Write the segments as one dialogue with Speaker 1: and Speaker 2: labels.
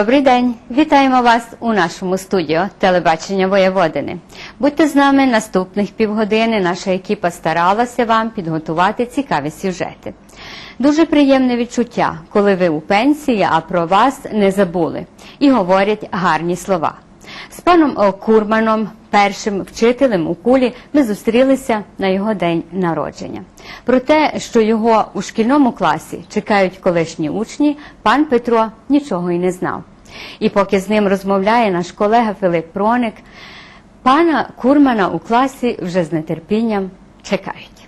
Speaker 1: Добрий день! Вітаємо вас у нашому студіо телебачення Воєводини. Будьте з нами наступних півгодини. Наша екіпа старалася вам підготувати цікаві сюжети. Дуже приємне відчуття, коли ви у пенсії, а про вас не забули і говорять гарні слова. З паном Курманом, першим вчителем у кулі, ми зустрілися на його день народження. Про те, що його у шкільному класі чекають колишні учні, пан Петро нічого й не знав. І поки з ним розмовляє наш колега Филип Проник, пана Курмана у класі вже з нетерпінням чекають.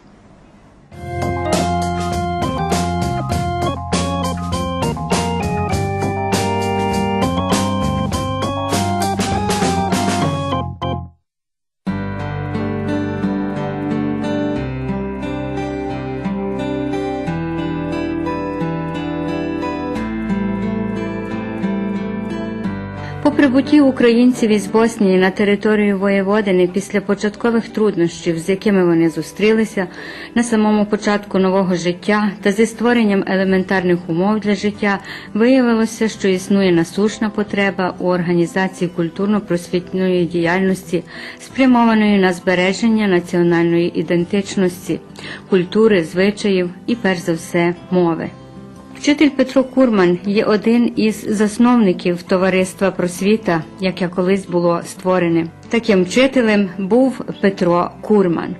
Speaker 1: По прибутті українців із Боснії на територію Воєводини після початкових труднощів, з якими вони зустрілися на самому початку нового життя та зі створенням елементарних умов для життя, виявилося, що існує насущна потреба у організації культурно-просвітньої діяльності, спрямованої на збереження національної ідентичності, культури, звичаїв і, перш за все, мови. Вчитель Петро Курман є один із засновників товариства просвіта, яке колись було створене. Таким вчителем був Петро Курман.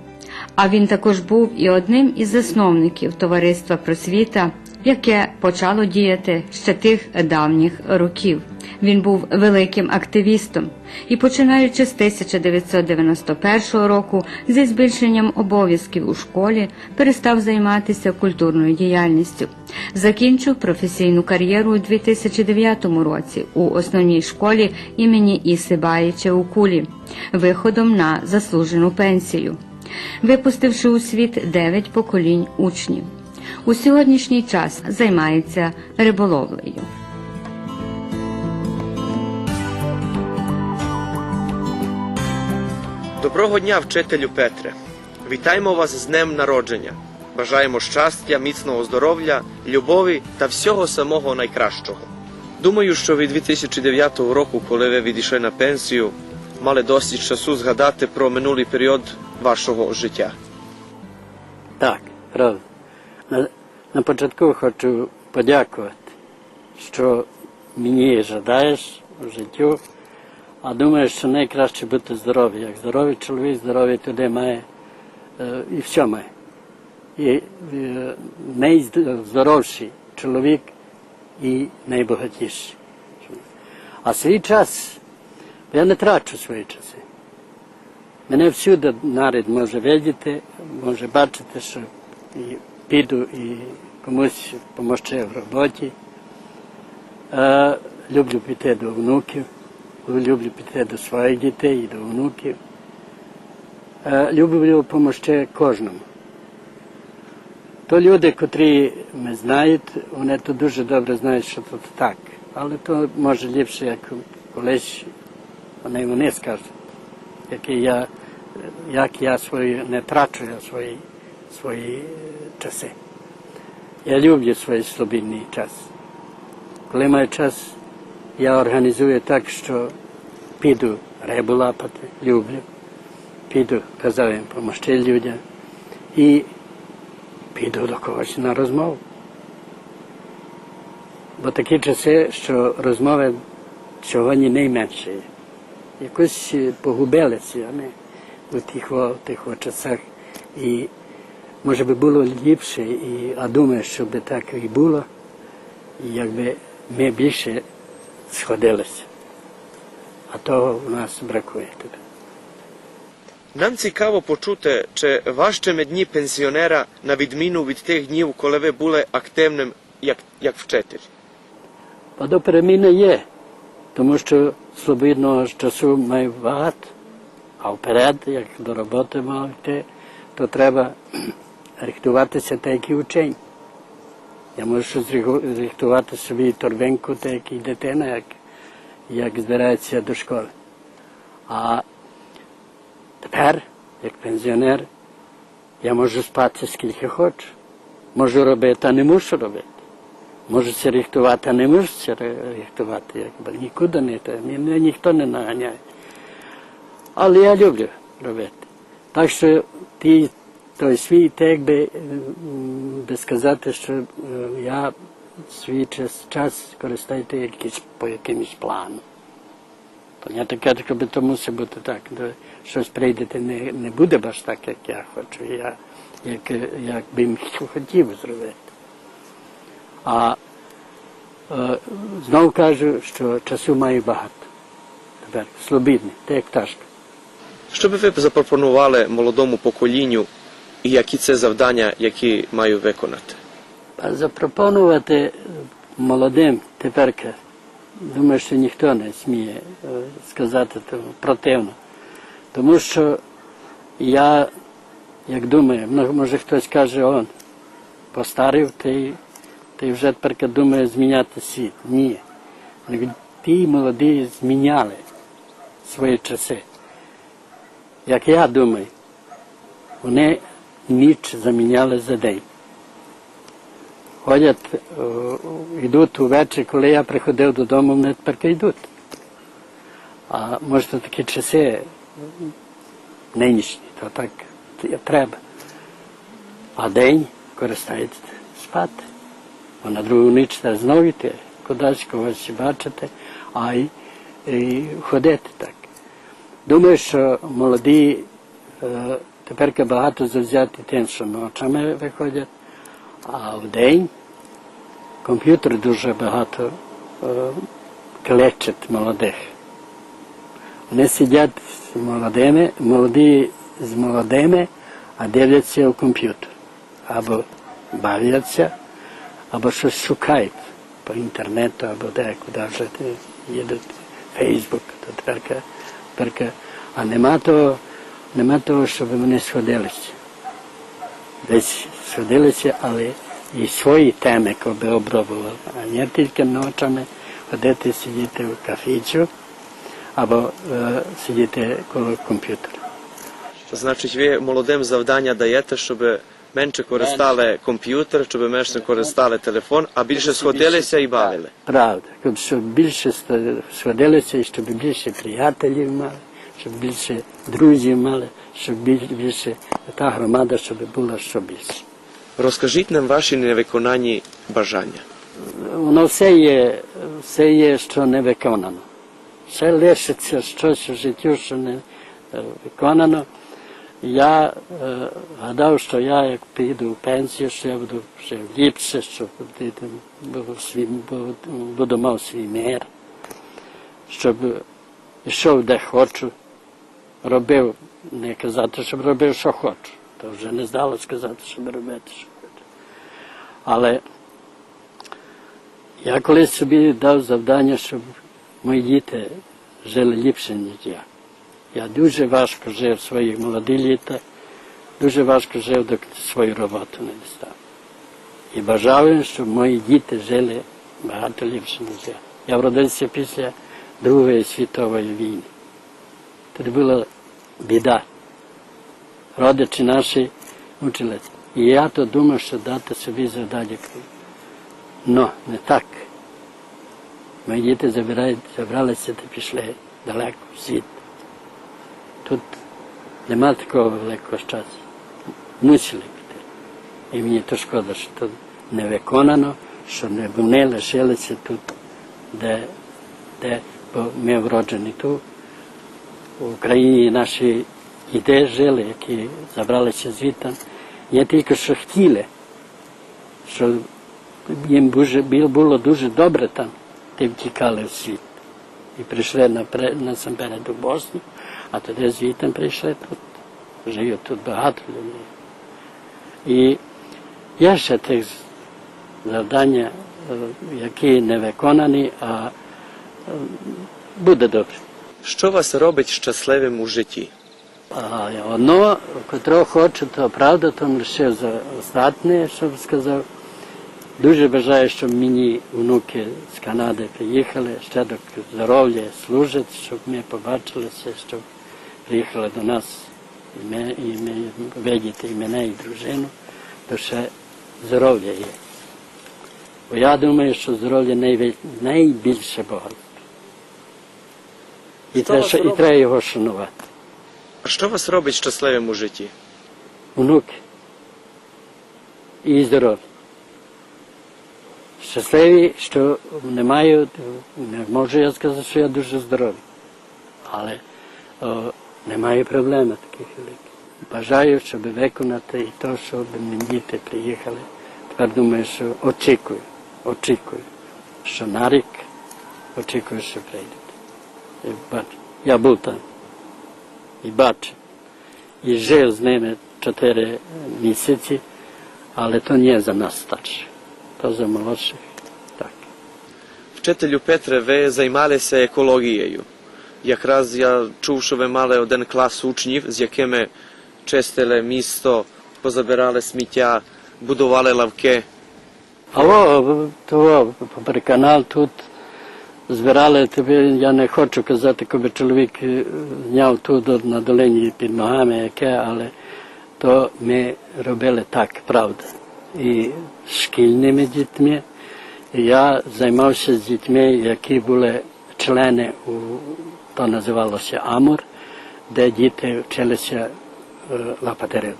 Speaker 1: А він також був і одним із засновників товариства просвіта, яке почало діяти ще тих давніх років. Він був великим активістом і, починаючи з 1991 року, зі збільшенням обов'язків у школі, перестав займатися культурною діяльністю. Закінчив професійну кар'єру у 2009 році у основній школі імені Іси Баїча у Кулі, виходом на заслужену пенсію, випустивши у світ 9 поколінь учнів. У сьогоднішній час займається риболовлею.
Speaker 2: Доброго дня, вчителю Петре. Вітаємо вас з днем народження. Бажаємо щастя, міцного здоров'я, любові та всього самого найкращого. Думаю, що від 2009 року, коли ви відійшли на пенсію, мали досить часу згадати про минулий період вашого життя.
Speaker 3: Так, правда. На, початку хочу подякувати, що мені жадаєш в життю, а думаю, що найкраще бути здоровий. Як здоровий чоловік, здоровий туди має е, і все має. І е, найздоровший чоловік і найбагатіший. А свій час я не трачу свої часи. Мене всюди нарід може видіти, може бачити, що піду і комусь помогти в роботі. Е, люблю піти до внуків, люблю піти до своїх дітей і до внуків. Е, люблю допомогти кожному. То люди, котрі ми знають, вони то дуже добре знають, що тут так. Але то може ліпше, як колись вони, вони скажуть який я, як я свої не трачу я свої, свої часи. Я люблю свій свобідний час. Коли маю час, я організую так, що піду рибу лапати, люблю, піду, казав їм, помогти людям і піду до когось на розмову. Бо такі часи, що розмови сьогодні найменше якось погубилися вони у тих, тих часах. І може би було ліпше, і, а думаю, що би так і було, якби ми більше сходилися. А того у нас бракує тут.
Speaker 2: Нам цікаво почути, чи важчими дні пенсіонера на відміну від тих днів, коли ви були активним як, як вчитель.
Speaker 3: А до переміни є, тому що свободного часу маю багато, а вперед, як до роботи мав йти, то треба рихтуватися так, як і учень. Я можу щось риху- рихтувати собі торбинку, так як і дитина, як, як збирається до школи. А тепер, як пенсіонер, я можу спати скільки хочу. Можу робити, а не мушу робити. можуться рихтувати, а не можуться ри- рихтувати, якби нікуди не те, ні- ніхто не наганяє. Але я люблю робити. Так що ті, той свій, так якби би сказати, що я свій час, час якийсь, по якимось плану. Я таке, щоб то мусить бути так. Щось прийдете, не, не буде аж так, як я хочу, я, як, як би хотів зробити. А е, знову кажу, що часу маю багато. Тепер слобідний, так як пташка.
Speaker 2: Що би ви запропонували молодому поколінню, і які це завдання, які маю виконати?
Speaker 3: Запропонувати молодим тепер, думаю, що ніхто не сміє е, сказати противно. Тому що я, як думаю, може хтось каже, он постарів, ти, ти вже тепер думає зміняти світ. Ні. Ті молоді зміняли свої часи. Як я думаю, вони ніч заміняли за день ходять, е, йдуть увечері, коли я приходив додому, вони тепер йдуть. А може такі часи нинішні, то так треба. А день користається спати. А на другу ніч треба знову йти, кудись когось бачити, а й, і ходити так. Думаю, що молоді е, тепер багато завзяти що ночами виходять, а в день комп'ютер дуже багато е, клечить молодих. Вони сидять з молодими, молоді з молодими, а дивляться в комп'ютер. Або бавляться, або щось шукають по інтернету, або де, куди вже їдуть, Фейсбук, то тепер, а нема того, нема того, щоб вони сходилися. Десь сходилися, але і свої теми коби обробували, а не тільки ночами ходити сидіти в кафічу або е, сидіти коло комп'ютера.
Speaker 2: Значить, ви молодим завдання даєте, щоб менше користали комп'ютер, щоб менше користали телефон, а більше сходилися і бавили.
Speaker 3: Правда, щоб- щоб більше сходилися, і щоб більше приятелів мали, щоб більше друзів мали, щоб більше та громада, щоб була що більше.
Speaker 2: Розкажіть нам ваші невиконані бажання.
Speaker 3: воно все є, все є, що не виконано. Ще лишиться щось у життю, що не е, виконано. Я е, гадав, що я як піду в пенсію, що я буду ще ліпше, що буду, буду, свій, буду, буду мав свій мир, щоб йшов де хочу, робив, не казати, щоб робив, що хочу. То вже не здало сказати, щоб робити, що хочу. Але я колись собі дав завдання, щоб мої діти жили ліпше, ніж я. Я дуже важко жив свої молоді літа, дуже важко жив, доки свою роботу не дістав. І бажав, їм, щоб мої діти жили багато ліпше, ніж я. Я вродився після Другої світової війни. Тоді була біда. Родичі наші мучилися. І я то думав, що дати собі завдання. Ну, не так. Мої діти забралися та пішли далеко в світ. Тут нема такого великого щастя. Мусили піти. І мені то шкода, що тут не виконано, що вони лишилися тут, де, де бо ми вроджені тут. В Україні наші діти жили, які забралися звідти. Я тільки що хотіли, що їм було дуже добре там, ти втікали в світ. І прийшли насамперед у Босню, а тоді звідти прийшли тут. Живуть тут багато людей. І є ще тих завдання, які не виконані, а буде добре.
Speaker 2: Що вас робить щасливим у житті?
Speaker 3: А воно, котро хочу, то правда, то лише за остатнє, щоб сказав. Дуже бажаю, щоб мені внуки з Канади приїхали, ще до здоров'я служать, щоб ми побачилися, щоб приїхали до нас і ми, і ми видіти і мене, і дружину, то ще здоров'я є. Бо я думаю, що здоров'я найбільше багатство. І, треба, і треба його шанувати.
Speaker 2: А що вас робить щасливим у житті?
Speaker 3: Внуки і здоров'я. Щасливі, що не маю, не можу я сказати, що я дуже здоровий. Але о, не маю проблеми таких великих. Бажаю, щоб виконати і те, щоб мені діти приїхали. Тепер думаю, що очікую, очікую, що на рік очікую, що прийдуть. І бачу. Я був там і бачив і жив з ними чотири місяці, але то не за нас старших, то за молодших. Так.
Speaker 2: Вчителю Петре, ви займалися екологією. Якраз я чув, що ви мали один клас учнів, з якими чистили місто, позабирали сміття, будували лавки.
Speaker 3: А о, попри канал тут збирали тобі, я не хочу казати, коли чоловік е, зняв тут на долині під ногами, яке, але то ми робили так, правда. І шкільними дітьми. Я займався з дітьми, які були члени у то називалося Амур, де діти вчилися е, лапати рибу.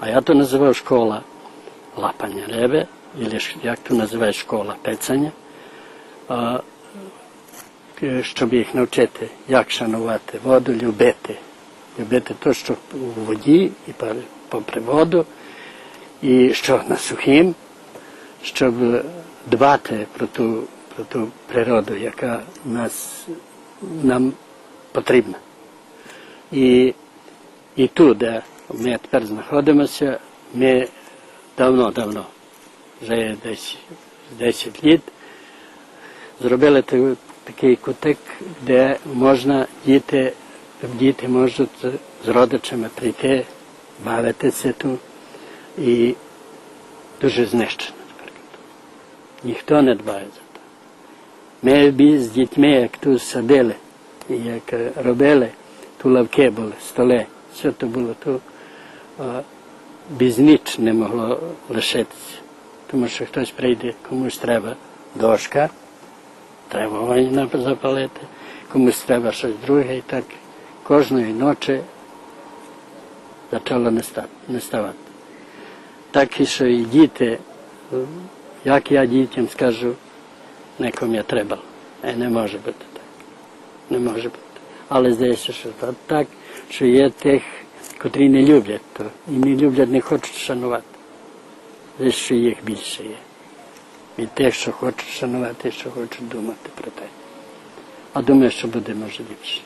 Speaker 3: А я то називав школа лапання риби, або як то називає школа пецання, щоб їх навчити, як шанувати воду, любити. Любити те, що у воді і попри воду, і що на сухім, щоб дбати про ту, про ту природу, яка нас, нам потрібна. І, і тут, де ми тепер знаходимося, ми давно-давно, вже десь 10 літ, зробили та- такий кутик, де можна діти, діти можуть з родичами прийти, бавитися тут. І дуже знищено тепер. Ніхто не дбає за це. Ми бі з дітьми, як тут садили, і як е, робили, тут лавки були, столи, все то було тут. Без ніч не могло лишитися. Тому що хтось прийде, комусь треба дошка, треба вогонь запалити, комусь треба щось друге, і так кожної ночі почало не не ставати. Так і що і діти, як я дітям скажу, некому я треба. Е, Не може бути так. Не може бути. Але здається, що так, що є тих, котрі не люблять то. І не люблять, не хочуть шанувати. Здається, що їх більше є. Від тих, що хочуть шанувати, що хочуть думати про те. А думаю, що буде може ліпше.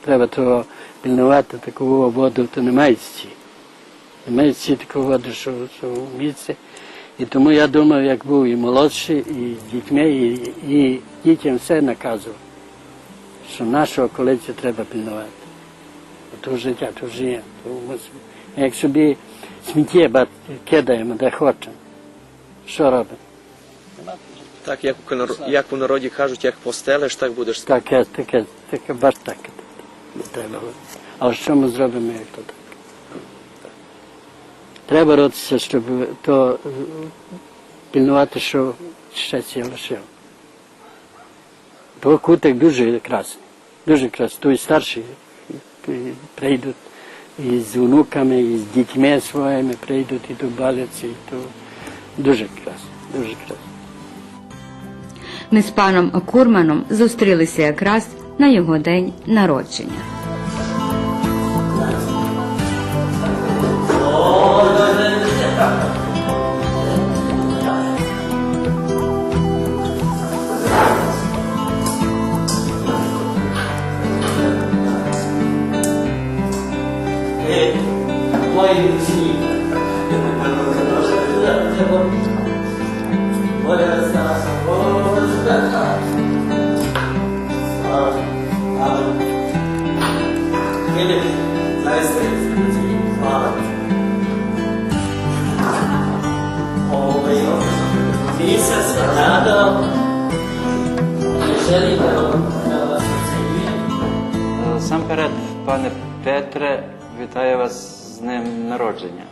Speaker 3: Треба того пільнувати таку воду, то немає ці. Немає ці таку воду, що, що в місці. І тому я думав, як був і молодший, і дітьми, і, і дітям все наказував, що нашого околиця треба пільнувати. То життя, то. То мусимо. Як собі сміття кидаємо, де хочемо, що робимо?
Speaker 2: Так, як як у народі кажуть, як постелиш, так будеш спати.
Speaker 3: Таке, таке, таке, бач так. Треба. Але що ми зробимо, як то так? Треба боротися, щоб то пільнувати, що ще ці лишив. Бо кутик дуже красний. Дуже красний. Той старший е, прийдуть і з онуками, і з дітьми своїми прийдуть і до балиці, і то дуже красний, дуже красний.
Speaker 1: Ми з паном Курманом зустрілися якраз на його день народження.
Speaker 4: Насамперед, пане Петре, вітаю вас з днем народження.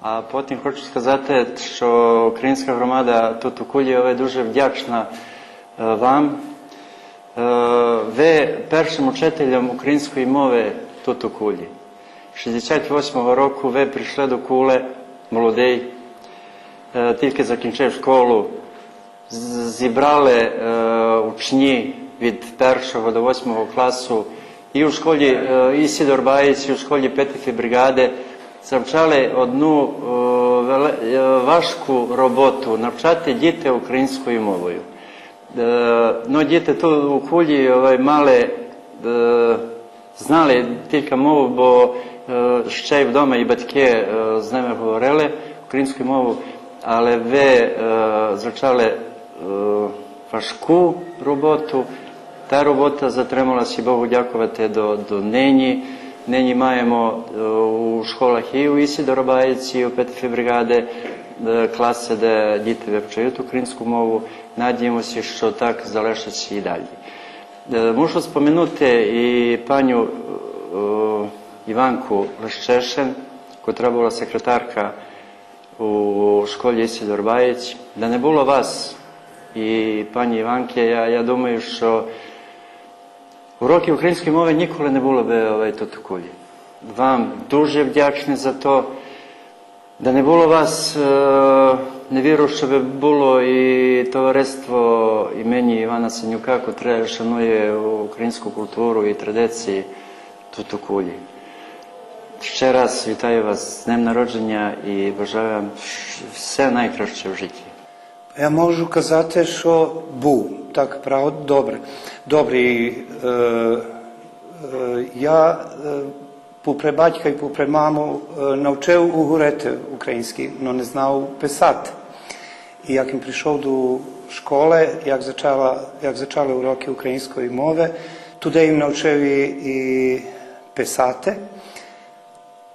Speaker 4: А потім хочу сказати, що українська громада тут у Кулієві дуже вдячна е, вам. Е, Ви першим учителем української мови тут у Кулі. 68-го року ви прийшли до Кули, молодий, е, тільки закінчив школу, зібрали учні від першого до восьмого класу i u školji uh, Isidor Bajić i u školji Petrike brigade zavčale odnu uh, vele, uh, vašku robotu navčate djete ukrajinsku i moboju. Uh, no djete to u kulji ovaj, male uh, znali tijekam ovu, bo uh, šćaj v doma i batke uh, nama govorele ukrajinsku i mobu, ali ve uh, zavčale uh, vašku robotu Та робота затрималася, і Богу дякувати до, до нині. Нині маємо у школах і у Ісі Доробаєці, у Петфі бригади класи, де діти вивчають українську мову. Надіємося, що так залишиться і далі. Мушу споминути і паню Іванку Лещешин, котра була секретарка у школі Ісі Дорбаєць. Да не було вас і пані Іванки, я, я думаю, що Уроки української мови ніколи не було би тут кулі. Вам дуже вдячний за то. Да не було вас, не вірю, що би було і товариство імені Івана Синюка, котре шанує українську культуру і традиції тут у кулі. Ще раз вітаю вас з днем народження і бажаю вам все найкраще в житті.
Speaker 5: Я можу казати, що був так правда, добре. Добре, е, е, я попри батька і попри маму навчив говорити український, але не знав писати. І як він прийшов до школи, як, почала, як почали уроки української мови, туди їм навчив і писати,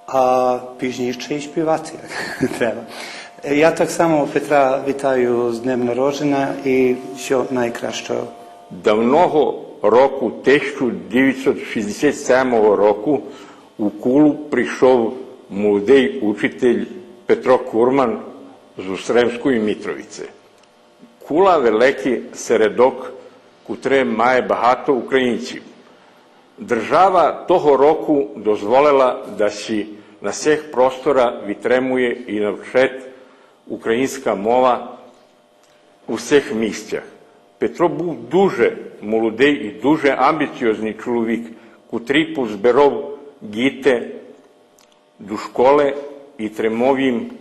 Speaker 5: а пізніше і співати як треба. Я так само Петра вітаю з днем народження і що найкращого.
Speaker 6: Давного року 1967 року у Кулу прийшов молодий учитель Петро Курман з Устремської Мітровиці. Кула великий середок, котрий має багато українців. Держава того року дозволила да си на всіх простора витримує і навчить українська мова у всіх місцях. Петро був дуже молодий і дуже амбіціозний чоловік, котрий позбирав діти до школи і тримав їм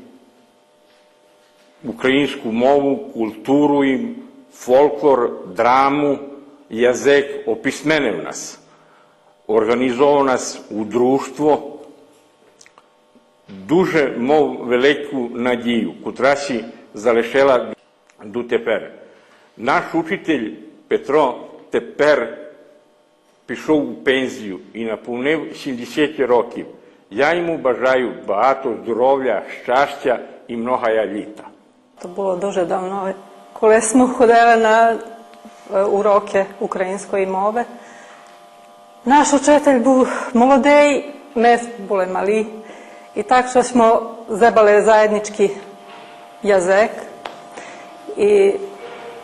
Speaker 6: українську мову, культуру їм, фольклор, драму, язик, описменив нас, організував нас у дружство, дуже мав велику надію, котра си залишила дотепер. Наш учитель Петро тепер пішов у пензію і наповнив 70 років. Я йому бажаю багато здоров'я, щастя і многая літа.
Speaker 7: To було дуже давно, коли smo ходили на е, уроки української мови. Наш учитель був молодий, ми були малі. І так що smo зебали zajednički язик. І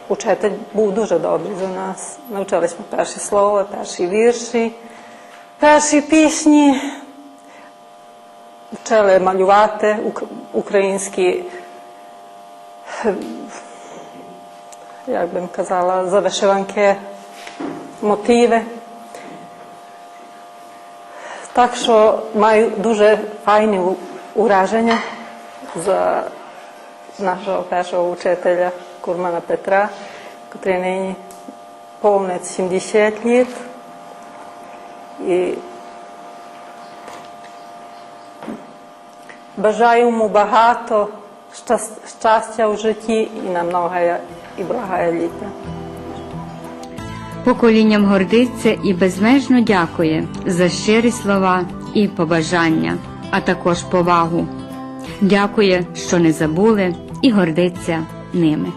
Speaker 7: учитель був дуже добрий за нас. Навчили smo перші слова, перші вірші, перші пісні. Вчили малювати ук- українські як би казала, за вишиванки мотиви. Так що маю дуже файні ураження за нашого першого учителя Курмана Петра, який нині повнить 70 літ. І бажаю йому багато щастя в житті і на многое і благая літа.
Speaker 1: Поколінням гордиться і безмежно дякує за щирі слова і побажання, а також повагу. Дякує, що не забули, і гордиться ними.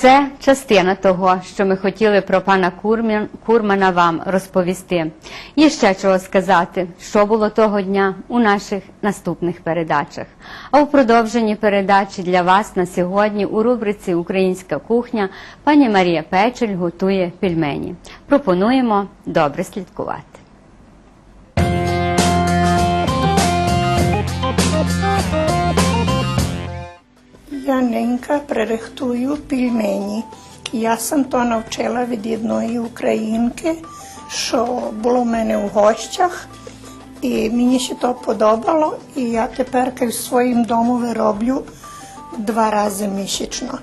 Speaker 1: Це частина того, що ми хотіли про пана Курмана вам розповісти. Є ще чого сказати, що було того дня у наших наступних передачах. А у продовженні передачі для вас на сьогодні у рубриці Українська кухня пані Марія Печель готує пельмені. Пропонуємо добре слідкувати.
Speaker 8: Я ненька пририхтую пельмені. Я сам то навчила від одної українки, що було в мене в гостях, і мені ще то подобало, і я тепер в своїм дому вироблю два рази місячно.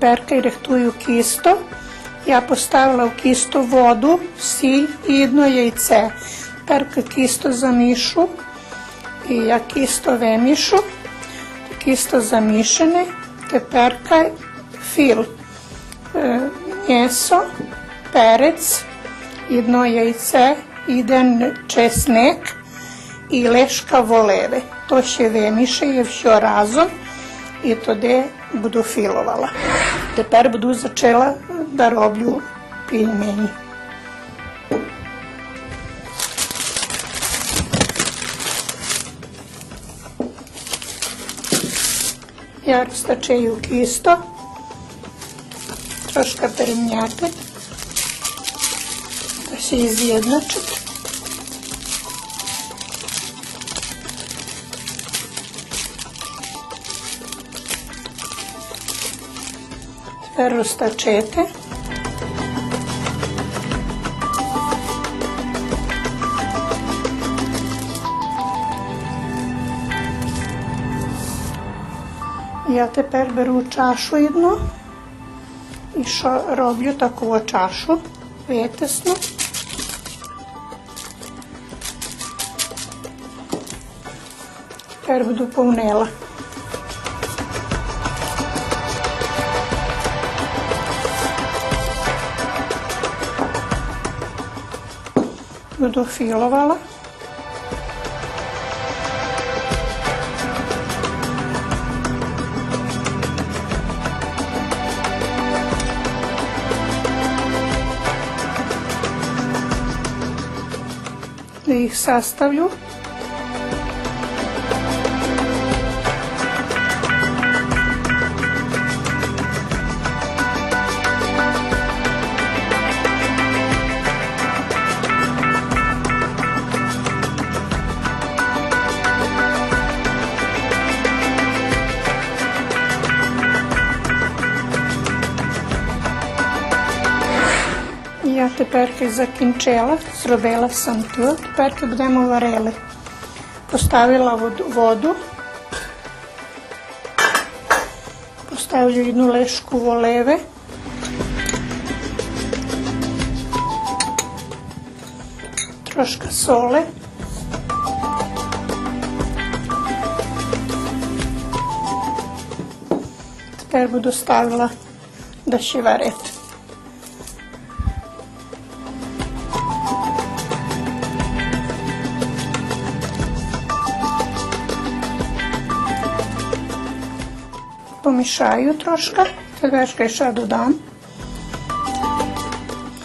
Speaker 8: Я рихтую кісто. Я поставила в кісто воду, сіль і одно яйце. Тепер кісто замішу. І я кісто вимішу. Кісто замішане. Тепер філ. Е, М'ясо, перець, одно яйце, один чесник і лишка воливи. То ще вимішаю все разом і туди буду філувала. Тепер буду почала да роблю пельмені. Я розточую кісто, трошки перем'яти, ще з'єднати. Тепер розточити. Я тепер беру чашу одну і що роблю таку чашу, витисну. Тепер буду повнила. Буду філувала. Їх тепер закінчила, зробила сам тут. Тепер будемо варили. Поставила воду. Поставлю одну лишку воливи. Трошки соли. Тепер буду ставила да ще варити. Помішаю трошки, тепер ще додам,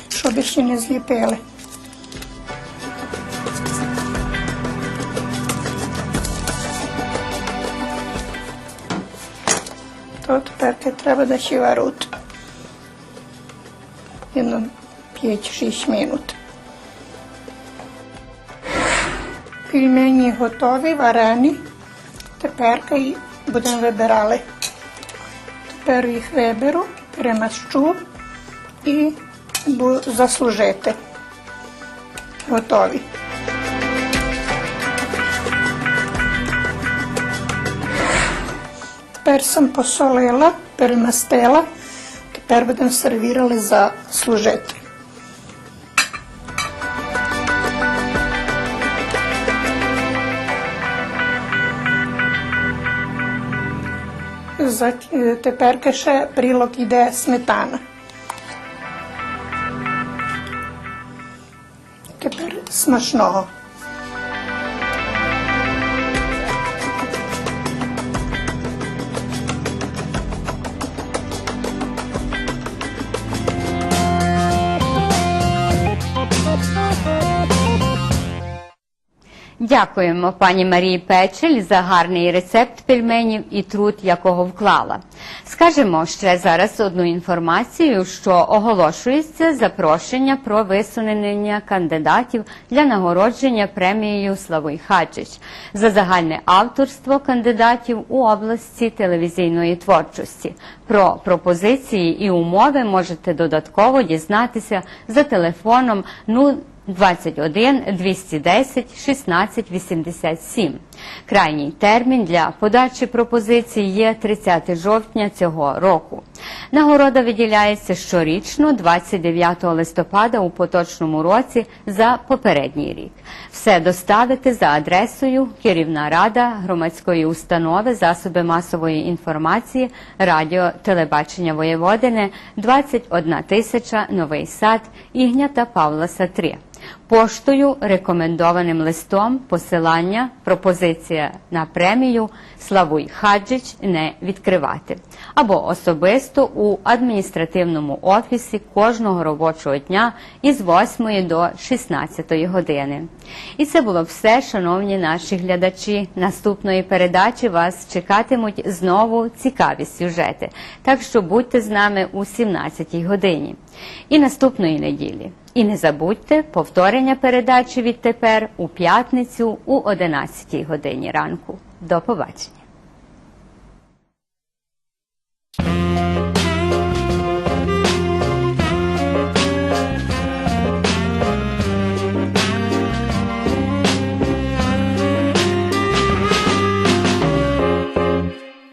Speaker 8: щоб ще не зліпили. То тепер треба да ще варуть. 5-6 минут. Пельмені готові, варені. Тепер будемо вибирали. Тепер їх виберу. перемащу і бу- заслужити. Готові. Тепер съм посолила, перемастила. Тепер будемо сервірали за служити. За, Тепер ще прилог іде сметана. Тепер смачного.
Speaker 1: Дякуємо пані Марії Печель за гарний рецепт пельменів і труд, якого вклала. Скажемо ще зараз одну інформацію, що оголошується запрошення про висунення кандидатів для нагородження премією Славой Хаджич за загальне авторство кандидатів у області телевізійної творчості. Про пропозиції і умови можете додатково дізнатися за телефоном 0 21 210 16 87. Крайній термін для подачі пропозицій є 30 жовтня цього року. Нагорода виділяється щорічно 29 листопада у поточному році за попередній рік. Все доставити за адресою Керівна рада громадської установи засоби масової інформації Радіо Телебачення Воєводини 21 тисяча Новий Сад Ігнята Павласа 3 поштою, рекомендованим листом, посилання, пропозиція на премію Славуй Хаджич не відкривати або особисто у адміністративному офісі кожного робочого дня із 8 до 16 години. І це було все, шановні наші глядачі. Наступної передачі вас чекатимуть знову цікаві сюжети. Так що будьте з нами у 17 годині. І наступної неділі. І не забудьте повторення передачі відтепер у п'ятницю у 11 годині ранку. До побачення.